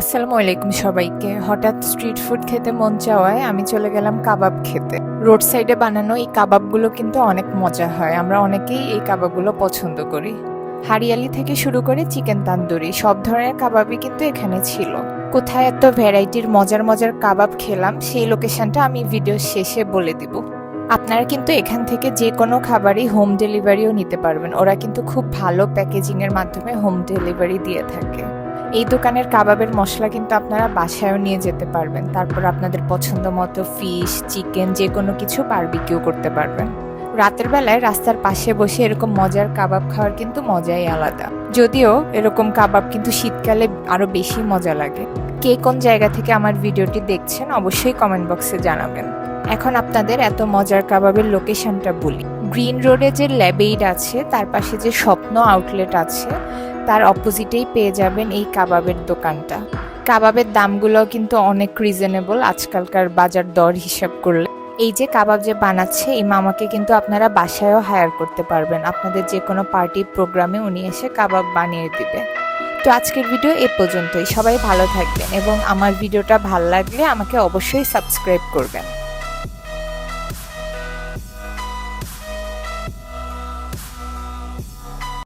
আসসালামু আলাইকুম সবাইকে। হঠাৎ স্ট্রিট ফুড খেতে মন চাওয়ায় আমি চলে গেলাম কাবাব খেতে। রোড সাইডে বানানো এই কাবাবগুলো কিন্তু অনেক মজা হয়। আমরা অনেকেই এই কাবাবগুলো পছন্দ করি। হারিয়ালি থেকে শুরু করে চিকেন তান্দুরি, সব ধরনের কাবাবই কিন্তু এখানে ছিল। কোথায় এত ভ্যারাইটির মজার মজার কাবাব খেলাম, সেই লোকেশনটা আমি ভিডিও শেষে বলে দিব। আপনারা কিন্তু এখান থেকে যে কোনো খাবারই হোম ডেলিভারিও নিতে পারবেন। ওরা কিন্তু খুব ভালো প্যাকেজিংয়ের মাধ্যমে হোম ডেলিভারি দিয়ে থাকে। এই দোকানের কাবাবের মশলা কিন্তু আপনারা বাসায়ও নিয়ে যেতে পারবেন। তারপর আপনাদের পছন্দ মতো ফিশ চিকেন যে কোনো কিছু বারবিকিউ করতে পারবেন। রাতের বেলায় রাস্তার পাশে বসে এরকম মজার কাবাব খাওয়ার কিন্তু মজাই আলাদা। যদিও এরকম কাবাব কিন্তু শীতকালে আরও বেশি মজা লাগে। কে কোন জায়গা থেকে আমার ভিডিওটি দেখছেন অবশ্যই কমেন্ট বক্সে জানাবেন। এখন আপনাদের এত মজার কাবাবের লোকেশনটা বলি। গ্রিন রোডে যে ল্যাবেইড আছে, তার পাশে যে স্বপ্ন আউটলেট আছে তার অপোজিটেই পেয়ে যাবেন এই কাবাবের দোকানটা। কাবাবের দামগুলো কিন্তু অনেক রিজনেবল আজকালকার বাজার দর হিসাব করলে। এই যে কাবাব যে বানাচ্ছে, এই মামাকে কিন্তু আপনারা বাসায়ও হায়ার করতে পারবেন। আপনাদের যে কোনো পার্টি প্রোগ্রামে উনি এসে কাবাব বানিয়ে দিবে। তো আজকের ভিডিও এ পর্যন্তই। সবাই ভালো থাকবেন এবং আমার ভিডিওটা ভালো লাগলে আমাকে অবশ্যই সাবস্ক্রাইব করবেন।